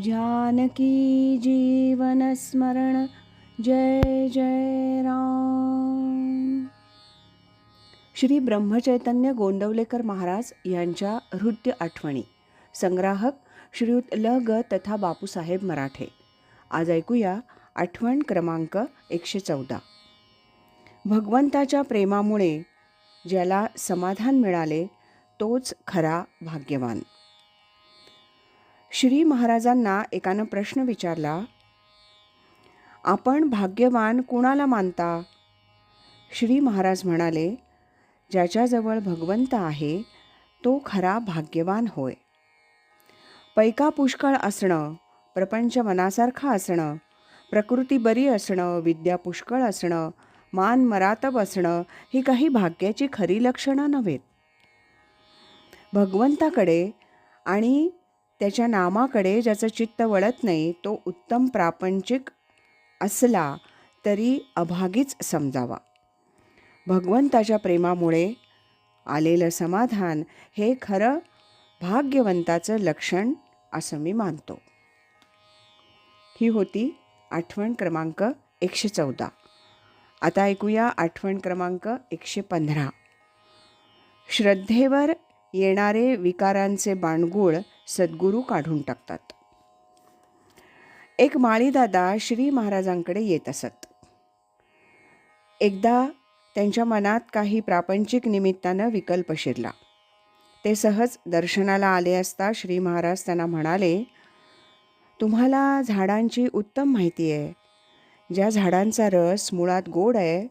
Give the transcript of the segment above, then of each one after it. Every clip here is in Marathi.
जानकी जीवनस्मरण जय जय राम. श्री ब्रह्मचैतन्य गोंदवलेकर महाराज यांच्या हृदय आठवणी. संग्राहक श्रीयुत ल ग तथा बापूसाहेब मराठे. आज ऐकूया आठवण क्रमांक एकशे चौदा. भगवंताच्या प्रेमामुळे ज्याला समाधान मिळाले तोच खरा भाग्यवान. श्री महाराजांना एकानं प्रश्न विचारला आपण भाग्यवान कुणाला मानता? श्री महाराज म्हणाले ज्याच्याजवळ भगवंत आहे तो खरा भाग्यवान होय. पैका पुष्कळ असणं प्रपंच मनासारखा असणं प्रकृती बरी असणं विद्या पुष्कळ असणं मान मरातब असणं ही काही भाग्याची खरी लक्षणं नव्हेत. भगवंताकडे आणि त्याच्या नामाकडे ज्याचं चित्त वळत नाही तो उत्तम प्रापंचिक असला तरी अभागीच समजावा. भगवंताच्या प्रेमामुळे आलेलं समाधान हे खरं भाग्यवंताचं लक्षण असं मी मानतो. ही होती आठवण क्रमांक एकशे चौदा. आता ऐकूया आठवण क्रमांक एकशे पंधरा. श्रद्धेवर येणारे विकारांचे बाणगुळ सद्गुरू काढून टाकतात. एक माळीदादा श्री महाराजांकडे येत असत. एकदा त्यांच्या मनात काही प्रापंचिक निमित्तानं विकल्प शिरला. ते सहज दर्शनाला आले असता श्री महाराज त्यांना म्हणाले तुम्हाला झाडांची उत्तम माहिती आहे. ज्या झाडांचा रस मुळात गोड आहे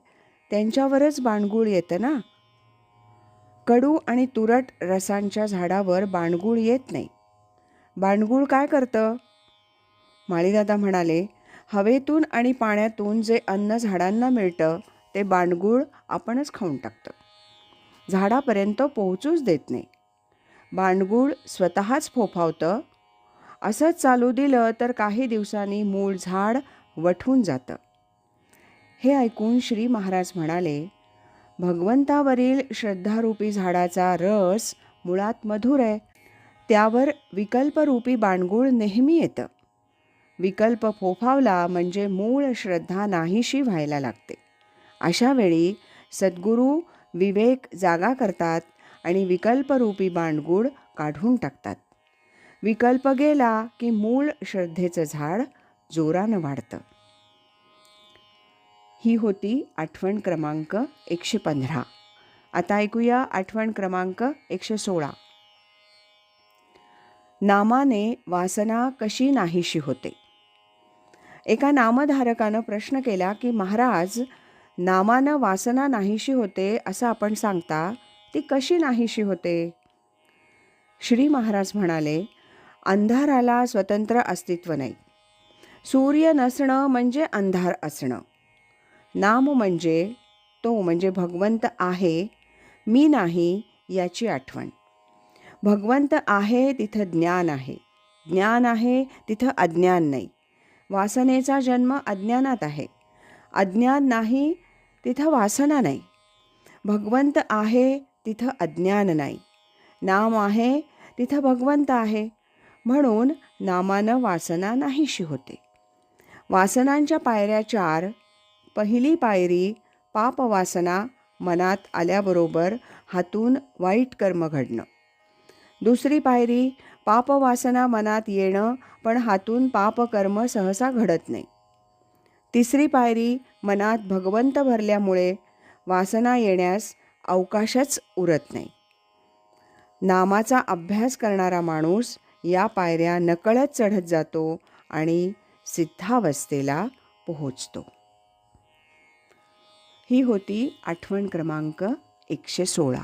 त्यांच्यावरच बाणगुळ येतं ना? कडू आणि तुरट रसांच्या झाडावर बाणगुळ येत नाही. भांडगुळ काय करतं? माळीदादा म्हणाले हवेतून आणि पाण्यातून जे अन्न झाडांना मिळतं ते बांडगुळ आपणच खाऊन टाकतं. झाडापर्यंत पोहोचूच देत नाही. बांडगुळ स्वतःच फोफावतं. असंच चालू दिलं तर काही दिवसांनी मूळ झाड वठून जातं. हे ऐकून श्री महाराज म्हणाले भगवंतावरील श्रद्धारूपी झाडाचा रस मुळात मधुर आहे. त्यावर विकल्परूपी बाणगुळ नेहमी येतं. विकल्प फोफावला म्हणजे मूळ श्रद्धा नाहीशी व्हायला लागते. अशा वेळी सद्गुरू विवेक जागा करतात आणि विकल्परूपी बाणगुळ काढून टाकतात. विकल्प गेला की मूळ श्रद्धेचं झाड जोरानं वाढतं. ही होती आठवण क्रमांक एकशे पंधरा. आता ऐकूया आठवण क्रमांक एकशे सोळा. नामाने वासना कशी नाहीशी होते? एका नामधारकानं प्रश्न केला की महाराज नामानं वासना नाहीशी होते असं आपण सांगता ती कशी नाहीशी होते? श्री महाराज म्हणाले अंधाराला स्वतंत्र अस्तित्व नाही. सूर्य नसणं म्हणजे अंधार असणं. नाम म्हणजे तो म्हणजे भगवंत आहे मी नाही याची आठवण. भगवंत आहे तिथं ज्ञान आहे. ज्ञान आहे तिथं अज्ञान नाही. वासनेचा जन्म अज्ञानात आहे. अज्ञान नाही तिथं वासना नाही. भगवंत आहे तिथं अज्ञान नाही. नाम आहे तिथं भगवंत आहे. म्हणून नामानं वासना नाहीशी होते. वासनांच्या पायऱ्या चार पहिली पायरी पापवासना मनात आल्याबरोबर हातून वाईट कर्म घडणं. दुसरी पायरी पापवासना मनात येणं पण हातून पापकर्म सहसा घडत नाही. तिसरी पायरी मनात भगवंत भरल्यामुळे वासना येण्यास अवकाशच उरत नाही. नामाचा अभ्यास करणारा माणूस या पायऱ्या नकळत चढत जातो आणि सिद्धावस्थेला पोहोचतो. ही होती आठवण क्रमांक एकशे सोळा.